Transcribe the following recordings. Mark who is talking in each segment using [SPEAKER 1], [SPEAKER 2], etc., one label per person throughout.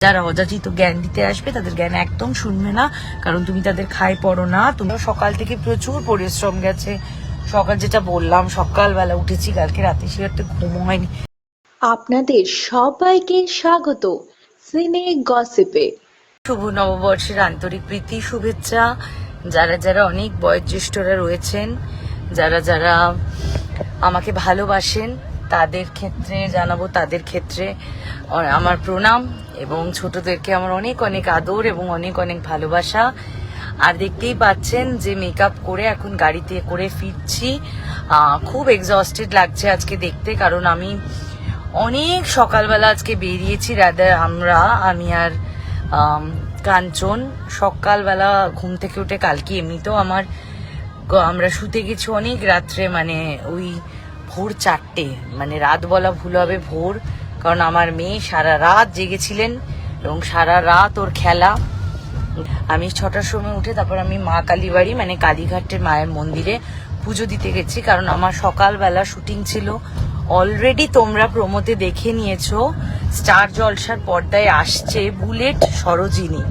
[SPEAKER 1] যারা অযাচিত জ্ঞান দিতে আসবে তাদের জ্ঞান একদম শুনবে না। কারণ তুমি তাদের খাই পড়ো না। তুমি সকাল থেকে প্রচুর পরিশ্রম গেছে। সকাল যেটা বললাম সকালবেলা উঠেছি কালকে রাতে সে একটা ঘুম হয়নি।
[SPEAKER 2] আপনাদের সবাইকে স্বাগত সিনে গসিপে।
[SPEAKER 1] শুভ নববর্ষের আন্তরিক প্রীতি শুভেচ্ছা। যারা যারা অনেক বয়োজ্যেষ্ঠরা রয়েছেন যারা যারা আমাকে ভালোবাসেন তাদের ক্ষেত্রে, জানাব তাদের ক্ষেত্রে আমার প্রণাম এবং ছোটদেরকে আমার অনেক অনেক আদর এবং অনেক অনেক ভালোবাসা। আর দেখতেই পাচ্ছেন যে মেকআপ করে এখন গাড়িতে করে ফিরছি। খুব এক্সস্টেড লাগছে আজকে দেখতে, কারণ আমি অনেক সকালবেলা আজকে বেরিয়েছি রাদার আমরা, আমি আর কাঞ্চন। সকালবেলা ঘুম থেকে উঠে কালকে এমনিতেও আমার আমরা শুতে গেছি অনেক রাত্রে মানে ওই ভোর চারটে। মানে রাত বলা ভুল হবে ভোর, কারণ আমার মেয়ে সারা রাত জেগেছিলেন এবং সারা রাত ওর খেলা। আমি ছটার সময় উঠে তারপর আমি মা কালীবাড়ি মানে কালীঘাটের মায়ের মন্দিরে পুজো দিতে গেছি, কারণ আমার সকালবেলা শুটিং ছিল। অলরেডি তোমরা প্রমোতে দেখে নিয়েছো, স্টার জলসার পর্দায় আসছে বুলেট সরোজিনী।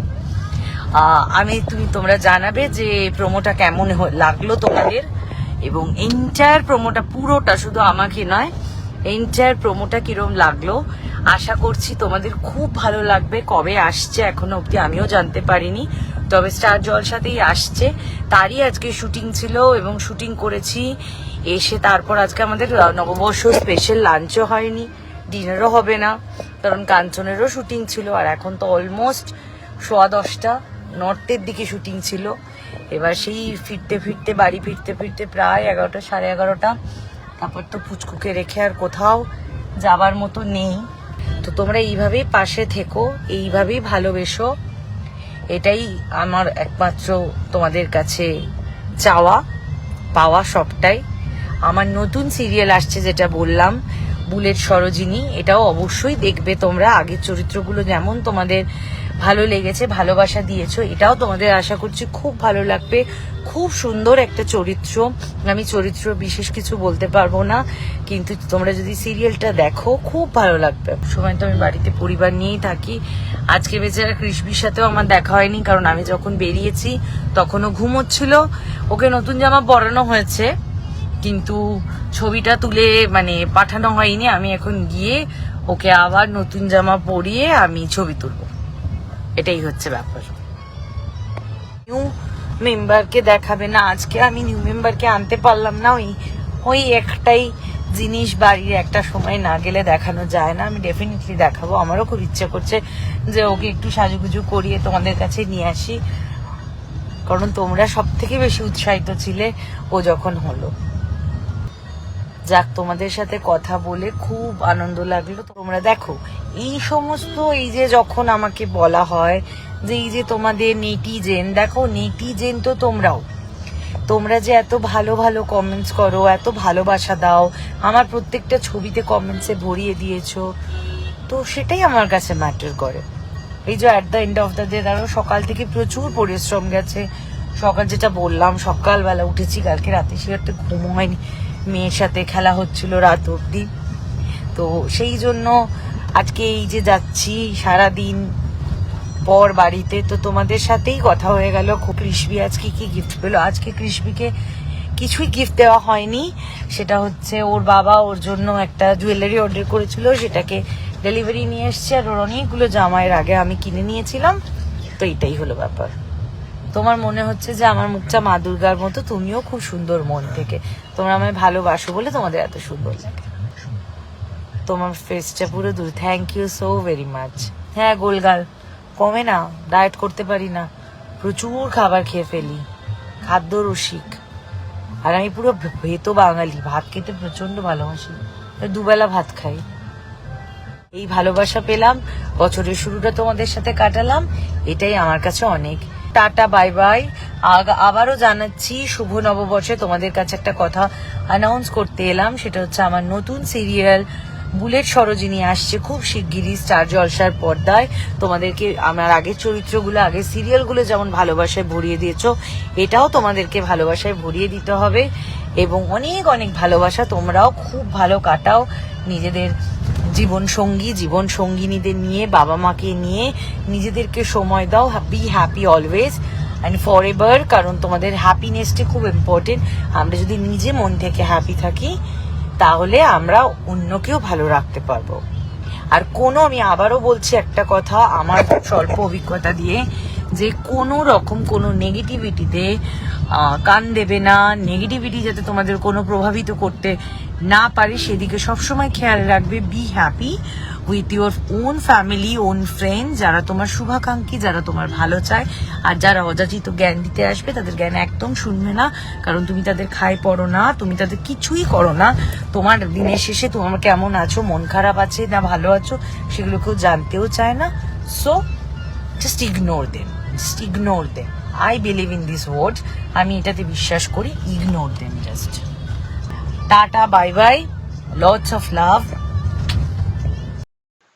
[SPEAKER 1] আমি, তুমি, তোমরা জানাবে যে প্রোমোটা কেমন লাগল তোমাদের? এবং এন্টায়ার প্রোমোটা পুরোটা শুধু আমাকে নয় এন্টায়ার প্রোমোটা কিরম লাগল? আশা করছি তোমাদের খুব ভালো লাগবে। কবে আসছে এখনও অবধি আমিও জানতে পারিনি, তবে স্টার জলসাতেই আসছে। তারই আজকে শুটিং ছিল এবং শুটিং করেছি। এসে তারপর আজকে আমাদের নববর্ষ স্পেশাল লাঞ্চও হয়নি ডিনারও হবে না, কারণ কাঞ্চনেরও শুটিং ছিল। আর এখন তো অলমোস্ট সোয়া দশটা নর্থের দিকে শুটিং ছিল। এবার সেই ফিরতে ফিরতে, বাড়ি ফিরতে ফিরতে প্রায় এগারোটা, সাড়ে এগারোটা। তারপর তো পুচকুকে রেখে আর কোথাও যাবার মতো নেই। তো তোমরা এইভাবেই পাশে থেকো, এইভাবেই ভালোবেসো। এটাই আমার একমাত্র তোমাদের কাছে চাওয়া, পাওয়া সবটাই। আমার নতুন সিরিয়াল আসছে যেটা বললাম, বুলেট সরোজিনী। এটাও অবশ্যই দেখবে তোমরা। আগের চরিত্রগুলো যেমন তোমাদের ভালো লেগেছে, ভালোবাসা দিয়েছ, এটাও তোমাদের আশা করছি খুব ভালো লাগবে। খুব সুন্দর একটা চরিত্র। আমি চরিত্র বিশেষ কিছু বলতে পারব না, কিন্তু তোমরা যদি সিরিয়ালটা দেখো, খুব ভালো লাগবে। সময় তো আমি বাড়িতে পরিবার নিয়েই থাকি। আজকে বেচারা কৃষ্ণির সাথেও আমার দেখা হয়নি, কারণ আমি যখন বেরিয়েছি, তখনও ঘুমোচ্ছিল ওকে নতুন জামা পরানো হয়েছে, কিন্তু ছবিটা তুলে মানে পাঠানো হয়নি। আমি এখন গিয়ে ওকে আবার নতুন জামা পরিয়ে আমি ছবি তুলবো। এটাই হচ্ছে ব্যাপার। নিউ মেম্বারকে দেখাবে না, আজকে আমি নিউ মেম্বারকে আনতে পারলাম না, ওই ওই একটাই জিনিস বাড়ির একটা সময় না গেলে দেখানো যায় না। আমি ডেফিনেটলি দেখাবো। আমারও খুব ইচ্ছে করছে যে ওকে একটু সাজুগুজু করিয়ে তোমাদের কাছে নিয়ে আসি। কারণ তোমরা সব থেকে বেশি উৎসাহিত ছিলে ও যখন হলো। যাক, তোমাদের সাথে কথা বলে খুব আনন্দ লাগল। তোমরা দেখো এই সমস্ত, এই যে যখন আমাকে বলা হয় যে এই যে তোমাদের নেটিজেন দেখো নেটিজেন তো তোমরাও। তোমরা যে এত ভালো ভালো কমেন্টস করো, এত ভালোবাসা দাও, আমার প্রত্যেকটা ছবিতে কমেন্টসে ভরিয়ে দিয়েছ, তো সেটাই আমার কাছে ম্যাটার করে। এই যে at the end of the day তারও সকাল থেকে প্রচুর পরিশ্রম গেছে। সকাল যেটা বললাম, সকালবেলা উঠেছি, কালকে রাতে সে একটা ঘুম হয়নি। মেয়ের সাথে খেলা হচ্ছিল রাত অবধি। তো সেই জন্য আজকে এই যে যাচ্ছি সারা দিন পর বাড়িতে, তো তোমাদের সাথেই কথা হয়ে গেল। খুব কৃষ্ণি আজকে কি গিফট পেল? আজকে কৃষ্ণিকে কিছুই গিফট দেওয়া হয়নি। সেটা হচ্ছে ওর বাবা ওর জন্য একটা জুয়েলারি অর্ডার করেছিল, সেটাকে ডেলিভারি নিয়ে এসছে। আর ওর অনেকগুলো জামাইয়ের আগে আমি কিনে নিয়েছিলাম। তো এটাই হলো ব্যাপার। তোমার মনে হচ্ছে যে আমার মুখটা মা দুর্গার মতো? তুমিও খুব সুন্দর মন থেকে। তোমরা আমায় ভালোবাসো বলে তোমাদের এত সুন্দর লাগে। তোমার ফেসটা পুরো দূর। Thank you so very much হ্যাঁ গোলগাল। কমে না ডায়েট করতে পারি না। প্রচুর খাবার খেয়ে ফেলি। খাদ্য রসিক। আর আমি পুরো ভেতো বাঙালি। ভাত খেতে প্রচণ্ড ভালোবাসি। দুবেলা ভাত খাই। এই ভালোবাসা পেলাম। বছরের শুরুটা তোমাদের সাথে কাটালাম। এটাই আমার কাছে অনেক। টাটা বাই বাই আবারও জানাচ্ছি, শুভ নববর্ষে তোমাদের কাছে একটা কথা অ্যানাউন্স করতে এলাম। সেটা হচ্ছে আমার নতুন সিরিয়াল বুলেট সরোজিনী আসছে খুব শিগগিরই স্টার জলসার পর্দায়। তোমাদেরকে আমার আগের চরিত্রগুলো, আগের সিরিয়ালগুলো যেমন ভালোবাসায় ভরিয়ে দিয়েছ, এটাও তোমাদেরকে ভালোবাসায় ভরিয়ে দিতে হবে এবং অনেক অনেক ভালোবাসা তোমরাও খুব ভালো কাটাও নিজেদের জীবন সঙ্গী জীবন সঙ্গিনীদের নিয়ে বাবা মাকে নিয়ে নিজেদেরকে সময় দাও be happy always and for ever কারণ তোমাদের হ্যাপিনেসটি খুব ইম্পর্টেন্ট আমরা যদি নিজে মন থেকে হ্যাপি থাকি তাহলে আমরা অন্যকেও ভালো রাখতে পারব। আর কোনো, আমি আবারও বলছি একটা কথা, আমার স্বল্প অভিজ্ঞতা দিয়ে যে কোনো রকম কোনো নেগেটিভিটিতে কান দেবে না, নেগেটিভিটি যাতে তোমাদের কোনো প্রভাবিত করতে না পারে, সেদিকে সবসময় খেয়াল রাখবে be happy with your own family own friend যারা তোমার শুভাকাঙ্ক্ষী, যারা তোমার ভালো চায়, আর যারা অযাচিত জ্ঞান দিতে আসবে, তাদের জ্ঞান একদম শুনবে না, কারণ তুমি তাদের খাই পড়ো না, তুমি তাদের কিছুই করো না। তোমার দিনের শেষে তোমার কেমন আছো, মন খারাপ আছে না ভালো আছো, সেগুলো কেউ জানতেও চায় না। So just ignore them just ignore them I believe in this word আমি এটাতে বিশ্বাস করি ignore them just tata bye bye lots of love